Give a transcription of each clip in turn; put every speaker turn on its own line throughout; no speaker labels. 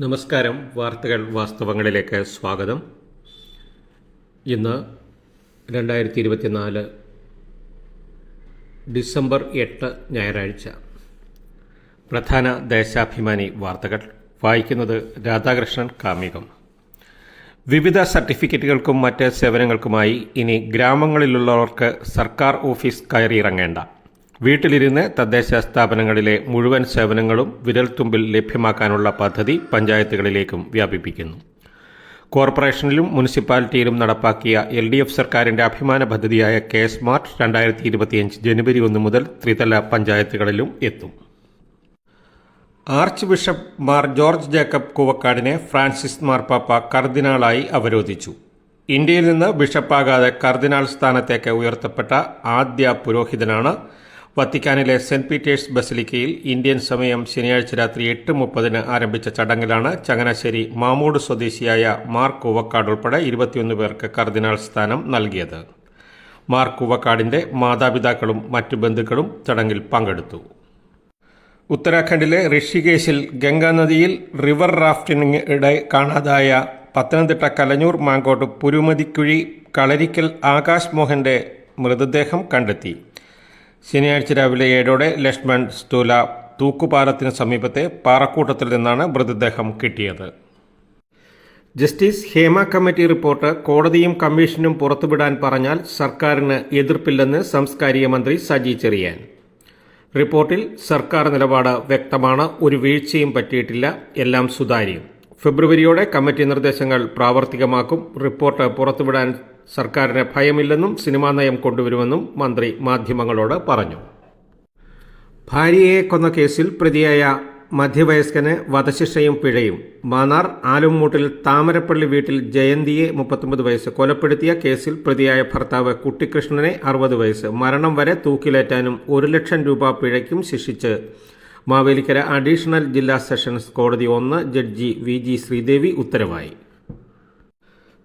നമസ്കാരം. വാർത്തകൾ വാസ്തവങ്ങളിലേക്ക് സ്വാഗതം. ഇന്ന് രണ്ടായിരത്തി ഇരുപത്തിനാല് ഡിസംബർ എട്ട് ഞായറാഴ്ച. പ്രധാന ദേശാഭിമാനി വാർത്തകൾ. വായിക്കുന്നത് രാധാകൃഷ്ണൻ കാമികം വിവിധ സർട്ടിഫിക്കറ്റുകൾക്കും മറ്റ് സേവനങ്ങൾക്കുമായി ഇനി ഗ്രാമങ്ങളിലുള്ളവർക്ക് സർക്കാർ ഓഫീസ് കയറിയിറങ്ങേണ്ട. വീട്ടിലിരുന്ന് തദ്ദേശ സ്ഥാപനങ്ങളിലെ മുഴുവൻ സേവനങ്ങളും വിരൽത്തുമ്പിൽ ലഭ്യമാക്കാനുള്ള പദ്ധതി പഞ്ചായത്തുകളിലേക്കും വ്യാപിപ്പിക്കുന്നു. കോർപ്പറേഷനിലും മുനിസിപ്പാലിറ്റിയിലും നടപ്പാക്കിയ എൽ ഡി എഫ് സർക്കാരിന്റെ അഭിമാന പദ്ധതിയായ കെ സ്മാർട്ട് രണ്ടായിരത്തി ഇരുപത്തിയഞ്ച് ജനുവരി ഒന്ന് മുതൽ ത്രിതല പഞ്ചായത്തുകളിലും എത്തും. ആർച്ച് ബിഷപ്പ് മാർ ജോർജ് ജേക്കബ് കൂവക്കാടിനെ ഫ്രാൻസിസ് മാർപ്പാപ്പ കർദിനാളായി അവരോധിച്ചു. ഇന്ത്യയിൽ നിന്ന് ബിഷപ്പാകാതെ കർദിനാൾ സ്ഥാനത്തേക്ക് ഉയർത്തപ്പെട്ട ആദ്യ പുരോഹിതനാണ് വത്തിക്കാനിലെ സെന്റ് പീറ്റേഴ്സ് ബസിലിക്കയിൽ ഇന്ത്യൻ സമയം ശനിയാഴ്ച രാത്രി എട്ട് മുപ്പതിന് ആരംഭിച്ച ചടങ്ങിലാണ് ചങ്ങനാശ്ശേരി മാമൂട് സ്വദേശിയായ മാർക്ക് ഉവക്കാട് ഉൾപ്പെടെ ഇരുപത്തിയൊന്ന് പേർക്ക് കർദിനാൾ സ്ഥാനം നൽകിയത്. മാർക്ക് കൂവക്കാടിന്റെ മാതാപിതാക്കളും മറ്റു ബന്ധുക്കളും ചടങ്ങിൽ പങ്കെടുത്തു. ഉത്തരാഖണ്ഡിലെ ഋഷികേശിൽ ഗംഗാനദിയിൽ റിവർ റാഫ്റ്റിംഗിടെ കാണാതായ പത്തനംതിട്ട കലഞ്ഞൂർ മാങ്കോട്ട് പുരുമതിക്കുഴി കളരിക്കൽ ആകാശ് മോഹന്റെ മൃതദേഹം കണ്ടെത്തി. ശനിയാഴ്ച രാവിലെ ഏഴോടെ ലക്ഷ്മൺ സ്തൂല തൂക്കുപാലത്തിന് സമീപത്തെ പാറക്കൂട്ടത്തിൽ നിന്നാണ് മൃതദേഹം കിട്ടിയത്. ജസ്റ്റിസ് ഹേമ കമ്മിറ്റി റിപ്പോർട്ട് കോടതിയും കമ്മീഷനും പുറത്തുവിടാൻ പറഞ്ഞാൽ സർക്കാരിന് എതിർപ്പില്ലെന്ന് സംസ്കാരിക മന്ത്രി സജി ചെറിയാൻ. റിപ്പോർട്ടിൽ സർക്കാർ നിലപാട് വ്യക്തമാണ് ഒരു വീഴ്ചയും പറ്റിയിട്ടില്ല എല്ലാം സുതാര്യം. ഫെബ്രുവരിയോടെ കമ്മിറ്റി നിർദ്ദേശങ്ങൾ പ്രാവർത്തികമാക്കും റിപ്പോർട്ട് പുറത്തുവിടാൻ സർക്കാരിന് ഭയമില്ലെന്നും സിനിമാ നയം കൊണ്ടുവരുമെന്നും മന്ത്രി മാധ്യമങ്ങളോട് പറഞ്ഞു. ഭാര്യയെ കൊന്ന കേസിൽ പ്രതിയായ മധ്യവയസ്കന് വധശിക്ഷയും പിഴയും. മാന്നാർ ആലുംമൂട്ടിൽ താമരപ്പള്ളി വീട്ടിൽ ജയന്തിയെ മുപ്പത്തൊമ്പത് വയസ്സ് കൊലപ്പെടുത്തിയ കേസിൽ പ്രതിയായ ഭർത്താവ് കുട്ടിക്കൃഷ്ണനെ അറുപത് വയസ്സ്. മരണം വരെ തൂക്കിലേറ്റാനും ഒരു ലക്ഷം രൂപ പിഴയ്ക്കും ശിക്ഷിച്ച്. മാവേലിക്കര അഡീഷണൽ ജില്ലാ സെഷൻസ് കോടതി ഒന്ന് ജഡ്ജി വി ജി ശ്രീദേവി ഉത്തരവായി.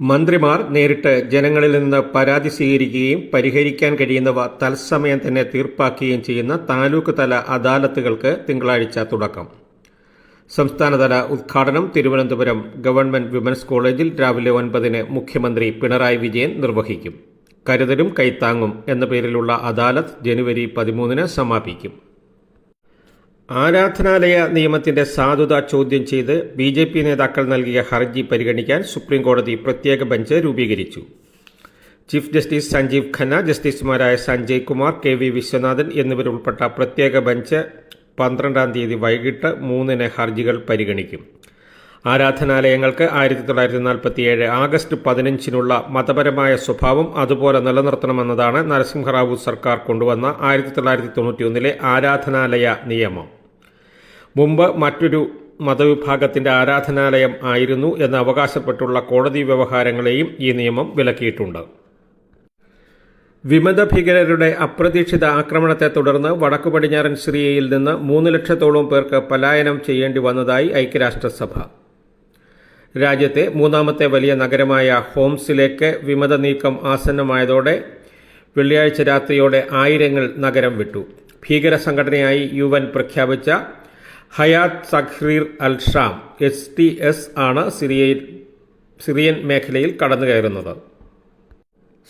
മന്ത്രിമാർ നേരിട്ട് ജനങ്ങളിൽ നിന്ന് പരാതി സ്വീകരിക്കുകയും പരിഹരിക്കാൻ കഴിയുന്നവ തത്സമയം തന്നെ തീർപ്പാക്കുകയും ചെയ്യുന്ന താലൂക്ക് തല അദാലത്തുകൾക്ക് തിങ്കളാഴ്ച തുടക്കം. സംസ്ഥാനതല ഉദ്ഘാടനം തിരുവനന്തപുരം ഗവൺമെന്റ് വിമൻസ് കോളേജിൽ രാവിലെ ഒൻപതിന് മുഖ്യമന്ത്രി പിണറായി വിജയൻ നിർവഹിക്കും. കരുതലും കൈത്താങ്ങും എന്ന പേരിലുള്ള അദാലത്ത് ജനുവരി പതിമൂന്നിന് സമാപിക്കും. ആരാധനാലയ നിയമത്തിന്റെ സാധുത ചോദ്യം ചെയ്ത് ബി ജെ പി നേതാക്കൾ നൽകിയ ഹർജി പരിഗണിക്കാൻ സുപ്രീംകോടതി പ്രത്യേക ബെഞ്ച് രൂപീകരിച്ചു. ചീഫ് ജസ്റ്റിസ് സഞ്ജീവ് ഖന്ന ജസ്റ്റിസുമാരായ സഞ്ജയ് കുമാർ കെ വി വിശ്വനാഥൻ എന്നിവരുൾപ്പെട്ട പ്രത്യേക ബെഞ്ച് പന്ത്രണ്ടാം തീയതി വൈകിട്ട് മൂന്നിന് ഹർജികൾ പരിഗണിക്കും. ആരാധനാലയങ്ങൾക്ക് ആയിരത്തി തൊള്ളായിരത്തി നാൽപ്പത്തിയേഴ് ആഗസ്റ്റ് പതിനഞ്ചിനുള്ള മതപരമായ സ്വഭാവം അതുപോലെ നിലനിർത്തണമെന്നതാണ് നരസിംഹറാവു സർക്കാർ കൊണ്ടുവന്ന ആയിരത്തി തൊള്ളായിരത്തി തൊണ്ണൂറ്റിയൊന്നിലെ ആരാധനാലയ നിയമം. മുമ്പ് മറ്റൊരു മതവിഭാഗത്തിന്റെ ആരാധനാലയം ആയിരുന്നു എന്ന് അവകാശപ്പെട്ടുള്ള കോടതി വ്യവഹാരങ്ങളെയും ഈ നിയമം വിലക്കിയിട്ടുണ്ട്. വിമത ഭീകരരുടെ അപ്രതീക്ഷിത ആക്രമണത്തെ തുടർന്ന് വടക്കു പടിഞ്ഞാറൻ സിറിയയിൽ നിന്ന് മൂന്ന് ലക്ഷത്തോളം പേർക്ക് പലായനം ചെയ്യേണ്ടി വന്നതായി ഐക്യരാഷ്ട്രസഭ. രാജ്യത്തെ മൂന്നാമത്തെ വലിയ നഗരമായ ഹോംസിലേക്ക് വിമത നീക്കം ആസന്നമായതോടെ വെള്ളിയാഴ്ച രാത്രിയോടെ ആയിരങ്ങൾ നഗരം വിട്ടു. ഭീകര സംഘടനയായി യു പ്രഖ്യാപിച്ച Hayat സഖ്രീർ al Sham S T S ആണ് സിറിയയിൽ സിറിയൻ മേഖലയിൽ കടന്നു കയറുന്നത്.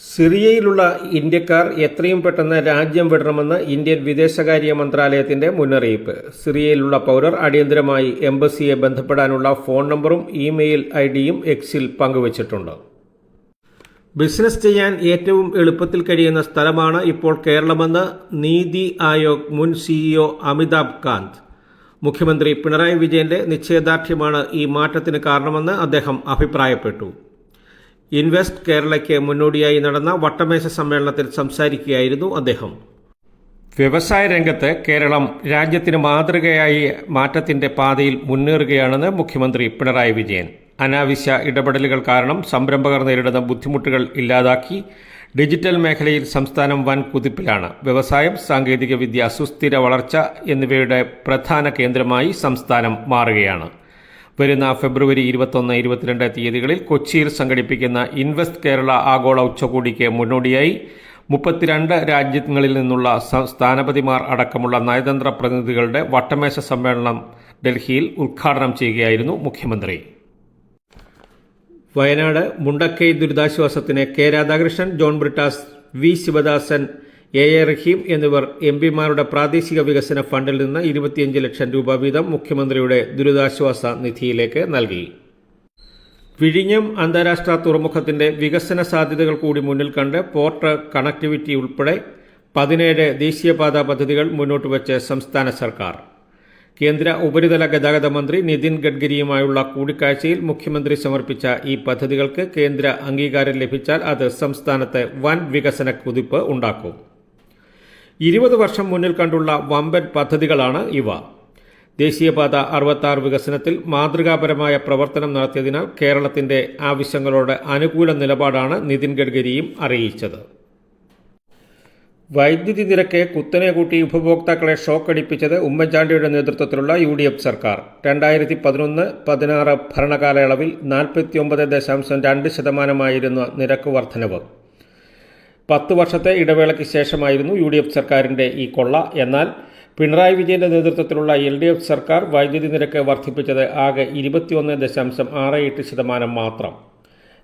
സിറിയയിലുള്ള ഇന്ത്യക്കാർ എത്രയും പെട്ടെന്ന് രാജ്യം വിടണമെന്ന് ഇന്ത്യൻ വിദേശകാര്യ മന്ത്രാലയത്തിന്റെ മുന്നറിയിപ്പ്. സിറിയയിലുള്ള പൗരർ അടിയന്തരമായി എംബസിയെ ബന്ധപ്പെടാനുള്ള ഫോൺ നമ്പറും ഇമെയിൽ ഐ ഡിയും എക്സിൽ പങ്കുവച്ചിട്ടുണ്ട്. ബിസിനസ് ചെയ്യാൻ ഏറ്റവും എളുപ്പത്തിൽ കഴിയുന്ന സ്ഥലമാണ് ഇപ്പോൾ കേരളമെന്ന് നീതി ആയോഗ് മുൻ സിഇഒ അമിതാഭ് കാന്ത്. മുഖ്യമന്ത്രി പിണറായി വിജയന്റെ നിശ്ചയദാർഢ്യമാണ് ഈ മാറ്റത്തിന് കാരണമെന്ന് അദ്ദേഹം അഭിപ്രായപ്പെട്ടു. ഇൻവെസ്റ്റ് കേരളയ്ക്ക് മുന്നോടിയായി നടന്ന വട്ടമേശ സമ്മേളനത്തിൽ സംസാരിക്കുകയായിരുന്നു അദ്ദേഹം. വ്യവസായ രംഗത്ത് കേരളം രാജ്യത്തിന് മാതൃകയായി മാറ്റത്തിന്റെ പാതയിൽ മുന്നേറുകയാണെന്ന് മുഖ്യമന്ത്രി പിണറായി വിജയൻ. അനാവശ്യ ഇടപെടലുകൾ കാരണം സംരംഭകർ നേരിടുന്ന ബുദ്ധിമുട്ടുകൾ ഇല്ലാതാക്കി ഡിജിറ്റൽ മേഖലയിൽ സംസ്ഥാനം വൻ കുതിപ്പിലാണ്. വ്യവസായം സാങ്കേതികവിദ്യ സുസ്ഥിര വളർച്ച എന്നിവയുടെ പ്രധാന കേന്ദ്രമായി സംസ്ഥാനം മാറുകയാണ്. വരുന്ന ഫെബ്രുവരി ഇരുപത്തൊന്ന് ഇരുപത്തിരണ്ട് തീയതികളിൽ കൊച്ചിയിൽ സംഘടിപ്പിക്കുന്ന ഇൻവെസ്റ്റ് കേരള ആഗോള ഉച്ചകോടിക്ക് മുന്നോടിയായി മുപ്പത്തിരണ്ട് രാജ്യങ്ങളിൽ നിന്നുള്ള സ്ഥാനപതിമാർ അടക്കമുള്ള നയതന്ത്ര പ്രതിനിധികളുടെ വട്ടമേശ സമ്മേളനം ഡൽഹിയിൽ ഉദ്ഘാടനം ചെയ്യുകയായിരുന്നു മുഖ്യമന്ത്രി. Wayanad Mundakkai ദുരിതാശ്വാസത്തിന് K Radhakrishnan John Brittas V Sivadasan A A Rahim എന്നിവർ എം പിമാരുടെ പ്രാദേശിക വികസന ഫണ്ടിൽ നിന്ന് ഇരുപത്തിയഞ്ച് ലക്ഷം രൂപ വീതം മുഖ്യമന്ത്രിയുടെ ദുരിതാശ്വാസ നിധിയിലേക്ക് നൽകി. വിഴിഞ്ഞം അന്താരാഷ്ട്ര തുറമുഖത്തിന്റെ വികസന സാധ്യതകൾ കൂടി മുന്നിൽ കണ്ട് പോർട്ട് കണക്ടിവിറ്റി ഉൾപ്പെടെ പതിനേഴ് ദേശീയപാത പദ്ധതികൾ മുന്നോട്ട് വച്ച് സംസ്ഥാന സർക്കാർ കേന്ദ്ര ഉപരിതല ഗതാഗത മന്ത്രി നിതിൻ ഗഡ്കരിയുമായുള്ള കൂടിക്കാഴ്ചയിൽ മുഖ്യമന്ത്രി സമർപ്പിച്ച ഈ പദ്ധതികൾക്ക് കേന്ദ്ര അംഗീകാരം ലഭിച്ചാൽ അത് സംസ്ഥാനത്ത് വൻ വികസന കുതിപ്പ് ഉണ്ടാക്കും. ഇരുപത് വർഷം മുന്നിൽ കണ്ടുള്ള വമ്പൻ പദ്ധതികളാണ് ഇവ. ദേശീയപാത അറുപത്താറ് വികസനത്തിൽ മാതൃകാപരമായ പ്രവർത്തനം നടത്തിയതിനാൽ കേരളത്തിന്റെ ആവശ്യങ്ങളോട് അനുകൂല നിലപാടാണ് നിതിൻ ഗഡ്കരിയും അറിയിച്ചത്. വൈദ്യുതി നിരക്ക് കുത്തനെ കൂട്ടി ഉപഭോക്താക്കളെ ഷോക്കടിപ്പിച്ചത് ഉമ്മൻചാണ്ടിയുടെ നേതൃത്വത്തിലുള്ള യു ഡി എഫ് സർക്കാർ. രണ്ടായിരത്തി പതിനൊന്ന് പതിനാറ് ഭരണകാലയളവിൽ നാൽപ്പത്തിയൊമ്പത് ദശാംശം രണ്ട് ശതമാനമായിരുന്ന നിരക്ക് വർധനവ്. പത്ത് വർഷത്തെ ഇടവേളയ്ക്ക് ശേഷമായിരുന്നു യു ഡി എഫ് സർക്കാരിന്റെ ഈ കൊള്ള. എന്നാൽ പിണറായി വിജയന്റെ നേതൃത്വത്തിലുള്ള എൽ ഡി എഫ് സർക്കാർ വൈദ്യുതി നിരക്ക് വർദ്ധിപ്പിച്ചത് ആകെ ഇരുപത്തിയൊന്ന് ദശാംശം ആറ് എട്ട് ശതമാനം മാത്രം.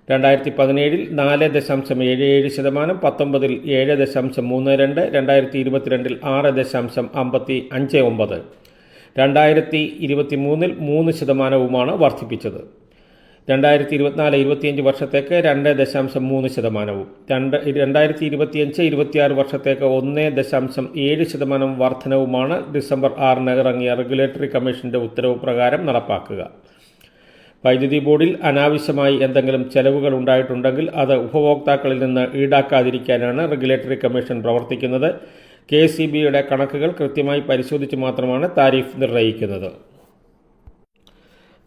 രണ്ടായിരത്തി പതിനേഴിൽ നാല് ദശാംശം ഏഴ് ഏഴ് ശതമാനം പത്തൊമ്പതിൽ ഏഴ് ദശാംശം മൂന്ന് രണ്ട് രണ്ടായിരത്തി ഇരുപത്തിരണ്ടിൽ ആറ് ദശാംശം അമ്പത്തി അഞ്ച് ഒമ്പത്. രണ്ടായിരത്തി ഇരുപത്തി മൂന്നിൽ മൂന്ന് ശതമാനവുമാണ് വർദ്ധിപ്പിച്ചത്. രണ്ടായിരത്തി ഇരുപത്തിനാല് ഇരുപത്തിയഞ്ച് വർഷത്തേക്ക് രണ്ട് ദശാംശം മൂന്ന് ശതമാനവും. രണ്ട് രണ്ടായിരത്തി ഇരുപത്തിയഞ്ച് ഇരുപത്തിയാറ് വർഷത്തേക്ക് ഒന്ന് ദശാംശം ഏഴ് ശതമാനം വർധനവുമാണ് ഡിസംബർ ആറിന് ഇറങ്ങിയ റെഗുലേറ്ററി കമ്മീഷന്റെ ഉത്തരവ് പ്രകാരം നടപ്പാക്കുക. വൈദ്യുതി ബോർഡിൽ അനാവശ്യമായി എന്തെങ്കിലും ചെലവുകൾ ഉണ്ടായിട്ടുണ്ടെങ്കിൽ അത് ഉപഭോക്താക്കളിൽ നിന്ന് ഈടാക്കാതിരിക്കാനാണ് റെഗുലേറ്ററി കമ്മീഷൻ പ്രവർത്തിക്കുന്നത്. കെ സി ബിയുടെ കണക്കുകൾ കൃത്യമായി പരിശോധിച്ച് മാത്രമാണ് താരിഫ് നിർണയിക്കുന്നത്.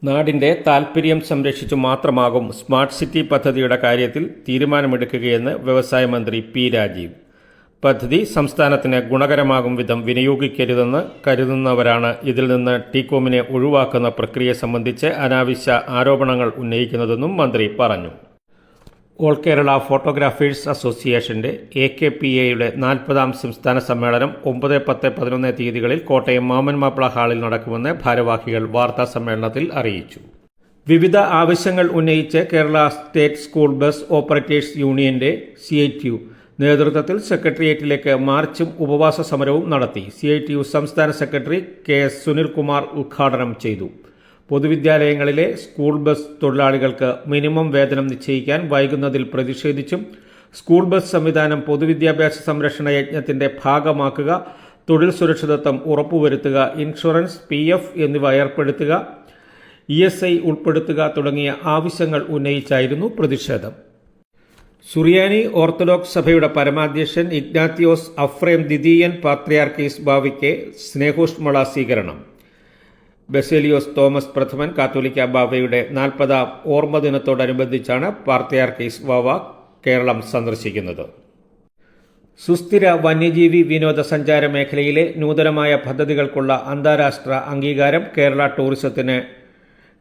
നാടിന്റെ താൽപ്പര്യം സംരക്ഷിച്ചു മാത്രമാകും സ്മാർട്ട് സിറ്റി പദ്ധതിയുടെ കാര്യത്തിൽ തീരുമാനമെടുക്കുകയെന്ന് വ്യവസായ മന്ത്രി പി രാജീവ്. പദ്ധതി സംസ്ഥാനത്തിന് ഗുണകരമാകും വിധം വിനിയോഗിക്കരുതെന്ന് കരുതുന്നവരാണ് ഇതിൽ നിന്ന് ടീകോമിനെ ഒഴിവാക്കുന്ന പ്രക്രിയ സംബന്ധിച്ച് അനാവശ്യ ആരോപണങ്ങൾ ഉന്നയിക്കുന്നതെന്നും മന്ത്രി പറഞ്ഞു. ഓൾ കേരള ഫോട്ടോഗ്രാഫേഴ്സ് അസോസിയേഷന്റെ എ കെ പി എയുടെ നാൽപ്പതാം സംസ്ഥാന സമ്മേളനം ഒമ്പത് പത്ത് പതിനൊന്ന് തീയതികളിൽ കോട്ടയം മാമൻ മാപ്പിള ഹാളിൽ നടക്കുമെന്ന് ഭാരവാഹികൾ വാർത്താ സമ്മേളനത്തിൽ അറിയിച്ചു. വിവിധ ആവശ്യങ്ങൾ ഉന്നയിച്ച് Kerala state school bus operators യൂണിയന്റെ സി ഐ നേതൃത്വത്തിൽ സെക്രട്ടേറിയറ്റിലേക്ക് മാർച്ചും ഉപവാസ സമരവും നടത്തി. സി ഐ ടി യു സംസ്ഥാന സെക്രട്ടറി കെ എസ് സുനിൽകുമാർ ഉദ്ഘാടനം ചെയ്തു. പൊതുവിദ്യാലയങ്ങളിലെ സ്കൂൾ ബസ് തൊഴിലാളികൾക്ക് മിനിമം വേതനം നിശ്ചയിക്കാൻ വൈകുന്നതിൽ പ്രതിഷേധിച്ചും സ്കൂൾ ബസ് സംവിധാനം പൊതുവിദ്യാഭ്യാസ സംരക്ഷണ യജ്ഞത്തിന്റെ ഭാഗമാക്കുക തൊഴിൽ സുരക്ഷിതത്വം ഉറപ്പുവരുത്തുക ഇൻഷുറൻസ് പി എഫ് എന്നിവ ഏർപ്പെടുത്തുക ഇ എസ് ഐ ഉൾപ്പെടുത്തുക തുടങ്ങിയ ആവശ്യങ്ങൾ ഉന്നയിച്ചായിരുന്നു പ്രതിഷേധം. സുറിയാനി ഓർത്തഡോക്സ് സഭയുടെ പരമാധ്യക്ഷൻ ഇഗ്നാത്തിയോസ് അഫ്രേം ദ്വിതീയൻ പാത്രിയാർക്കീസ് ബാവയ്ക്ക് സ്നേഹോഷ്മള സ്വീകരണം. ബസേലിയോസ് തോമസ് പ്രഥമൻ കാത്തോലിക്ക ബാവയുടെ നാൽപ്പതാം ഓർമ്മ ദിനത്തോടനുബന്ധിച്ചാണ് പാർത്തിയാർക്കീസ് ബാവ കേരളം സന്ദർശിക്കുന്നത്. സുസ്ഥിര വന്യജീവി വിനോദസഞ്ചാര മേഖലയിലെ നൂതനമായ പദ്ധതികൾക്കുള്ള അന്താരാഷ്ട്ര അംഗീകാരം കേരള ടൂറിസത്തിന്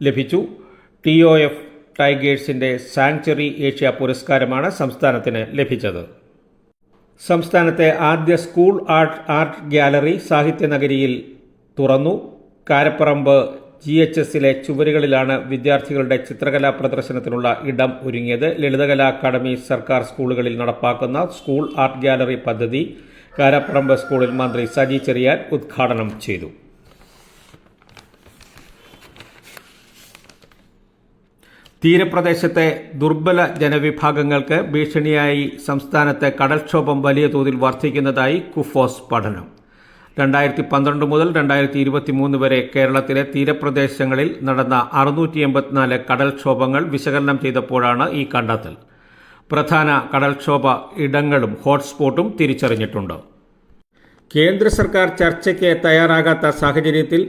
ലഭിച്ചു. ടി ഒ എഫ് ടൈഗേഴ്സിന്റെ സാങ്ച്വറി ഏഷ്യ പുരസ്കാരമാണ് സംസ്ഥാനത്തിന് ലഭിച്ചത്. സംസ്ഥാനത്തെ ആദ്യ സ്കൂൾ ആർട്ട് ആർട്ട് ഗ്യാലറി സാഹിത്യനഗരിയിൽ തുറന്നു. കാരപ്പറമ്പ് ജി എച്ച് എസിലെ ചുവരുകളിലാണ് വിദ്യാർത്ഥികളുടെ ചിത്രകലാ പ്രദർശനത്തിനുള്ള ഇടം ഒരുങ്ങിയത്. ലളിതകലാ അക്കാദമി സർക്കാർ സ്കൂളുകളിൽ നടപ്പാക്കുന്ന സ്കൂൾ ആർട്ട് ഗ്യാലറി പദ്ധതി കാരപ്പറമ്പ് സ്കൂളിൽ മന്ത്രി സജി ചെറിയാൻ ഉദ്ഘാടനം ചെയ്തു. തീരപ്രദേശത്തെ ദുർബല ജനവിഭാഗങ്ങൾക്ക് ഭീഷണിയായി സംസ്ഥാനത്തെ കടൽക്ഷോഭം വലിയ തോതിൽ വർദ്ധിക്കുന്നതായി കുഫോസ് പഠനം. രണ്ടായിരത്തി പന്ത്രണ്ട് മുതൽ രണ്ടായിരത്തി ഇരുപത്തി മൂന്ന് വരെ കേരളത്തിലെ തീരപ്രദേശങ്ങളിൽ നടന്ന അറുന്നൂറ്റി എൺപത്തിനാല് കടൽക്ഷോഭങ്ങൾ വിശകലനം ചെയ്തപ്പോഴാണ് ഈ കണ്ടെത്തൽ. പ്രധാന കടൽക്ഷോഭ ഇടങ്ങളും ഹോട്ട്സ്പോട്ടും തിരിച്ചറിഞ്ഞിട്ടുണ്ട്. കേന്ദ്ര സർക്കാർ ചർച്ചയ്ക്ക് തയ്യാറാകാത്ത സാഹചര്യത്തിൽ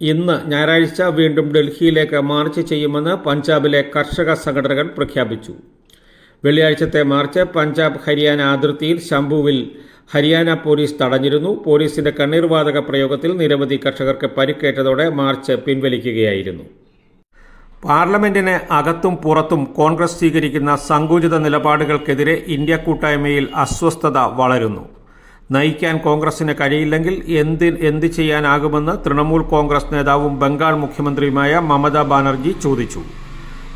ഇന്ന് ഞായറാഴ്ച വീണ്ടും ഡൽഹിയിലേക്ക് മാർച്ച് ചെയ്യുമെന്ന് പഞ്ചാബിലെ കർഷക സംഘടനകൾ പ്രഖ്യാപിച്ചു. വെള്ളിയാഴ്ചത്തെ മാർച്ച് പഞ്ചാബ് ഹരിയാന അതിർത്തിയിൽ ശംഭുവിൽ ഹരിയാന പോലീസ് തടഞ്ഞിരുന്നു. പോലീസിന്റെ കണ്ണീർവാതക പ്രയോഗത്തിൽ നിരവധി കർഷകർക്ക് പരിക്കേറ്റതോടെ മാർച്ച് പിൻവലിക്കുകയായിരുന്നു. പാർലമെന്റിന് അകത്തും പുറത്തും കോൺഗ്രസ് സ്വീകരിക്കുന്ന സങ്കുചിത നിലപാടുകൾക്കെതിരെ ഇന്ത്യ കൂട്ടായ്മയിൽ അസ്വസ്ഥത വളരുന്നു. നയിക്കാൻ കോൺഗ്രസിന് കഴിയില്ലെങ്കിൽ എന്ത് എന്ത് ചെയ്യാനാകുമെന്ന് തൃണമൂൽ കോൺഗ്രസ് നേതാവും ബംഗാൾ മുഖ്യമന്ത്രിയുമായ മമതാ ബാനർജി ചോദിച്ചു.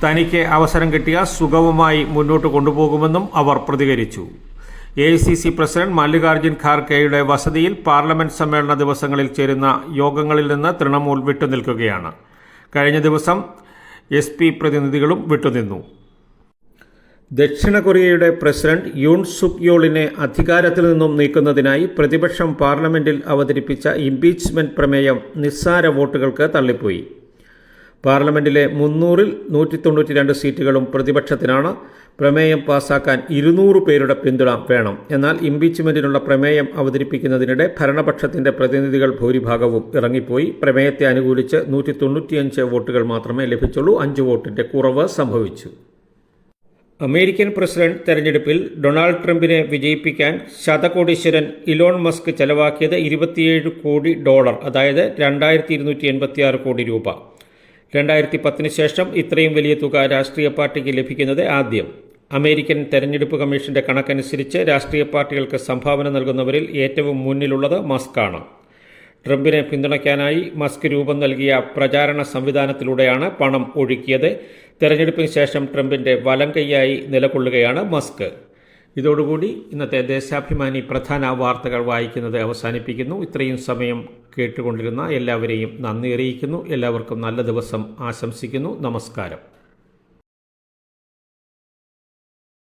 തനിക്ക് അവസരം കിട്ടിയ സുഗമമായി മുന്നോട്ട് കൊണ്ടുപോകുമെന്നും അവർ പ്രതികരിച്ചു. A C C president Mallikarjun ഖാർഗെയുടെ വസതിയിൽ പാർലമെന്റ് സമ്മേളന ദിവസങ്ങളിൽ ചേരുന്ന യോഗങ്ങളിൽ നിന്ന് തൃണമൂൽ വിട്ടുനിൽക്കുകയാണ്. കഴിഞ്ഞ ദിവസം എസ് പ്രതിനിധികളും വിട്ടുനിന്നു. ദക്ഷിണ കൊറിയയുടെ പ്രസിഡന്റ് യൂൺ സുക് യോളിനെ അധികാരത്തിൽ നിന്നും നീക്കുന്നതിനായി പ്രതിപക്ഷം പാർലമെന്റിൽ അവതരിപ്പിച്ച ഇംപീച്ച്മെന്റ് പ്രമേയം നിസ്സാര വോട്ടുകൾക്ക് തള്ളിപ്പോയി. പാർലമെന്റിലെ മുന്നൂറിൽ നൂറ്റി തൊണ്ണൂറ്റി രണ്ട് സീറ്റുകളും പ്രതിപക്ഷത്തിനാണ്. പ്രമേയം പാസാക്കാൻ ഇരുന്നൂറ് പേരുടെ പിന്തുണ വേണം. എന്നാൽ ഇംപീച്ച്മെന്റിനുള്ള പ്രമേയം അവതരിപ്പിക്കുന്നതിനിടെ ഭരണപക്ഷത്തിന്റെ പ്രതിനിധികൾ ഭൂരിഭാഗവും ഇറങ്ങിപ്പോയി. പ്രമേയത്തെ അനുകൂലിച്ച് നൂറ്റി വോട്ടുകൾ മാത്രമേ ലഭിച്ചുള്ളൂ. അഞ്ച് വോട്ടിന്റെ കുറവ് സംഭവിച്ചു. അമേരിക്കൻ പ്രസിഡന്റ് തെരഞ്ഞെടുപ്പിൽ ഡൊണാൾഡ് ട്രംപിനെ വിജയിപ്പിക്കാൻ ശതകോടീശ്വരൻ ഇലോൺ മസ്ക് ചെലവാക്കിയത് ഇരുപത്തിയേഴ് കോടി ഡോളർ അതായത് രണ്ടായിരത്തി ഇരുന്നൂറ്റി എൺപത്തിയാറ് കോടി രൂപ. രണ്ടായിരത്തി പത്തിന് ശേഷം ഇത്രയും വലിയ തുക രാഷ്ട്രീയ പാർട്ടിക്ക് ലഭിക്കുന്നത് ആദ്യം. അമേരിക്കൻ തെരഞ്ഞെടുപ്പ് കമ്മീഷന്റെ കണക്കനുസരിച്ച് രാഷ്ട്രീയ പാർട്ടികൾക്ക് സംഭാവന നൽകുന്നവരിൽ ഏറ്റവും മുന്നിലുള്ളത് മസ്കാണ്. ട്രംപിനെ പിന്തുണയ്ക്കാനായി മസ്ക് രൂപം നൽകിയ പ്രചാരണ സംവിധാനത്തിലൂടെയാണ് പണം ഒഴുക്കിയത്. തെരഞ്ഞെടുപ്പിന് ശേഷം ട്രംപിന്റെ വലം കൈയായി നിലകൊള്ളുകയാണ് മസ്ക്. ഇതോടുകൂടി ഇന്നത്തെ ദേശാഭിമാനി പ്രധാന വാർത്തകൾ വായിക്കുന്നത് അവസാനിപ്പിക്കുന്നു. ഇത്രയും സമയം കേട്ടുകൊണ്ടിരുന്ന എല്ലാവരെയും നന്ദി അറിയിക്കുന്നു. എല്ലാവർക്കും നല്ല ദിവസം ആശംസിക്കുന്നു. നമസ്കാരം.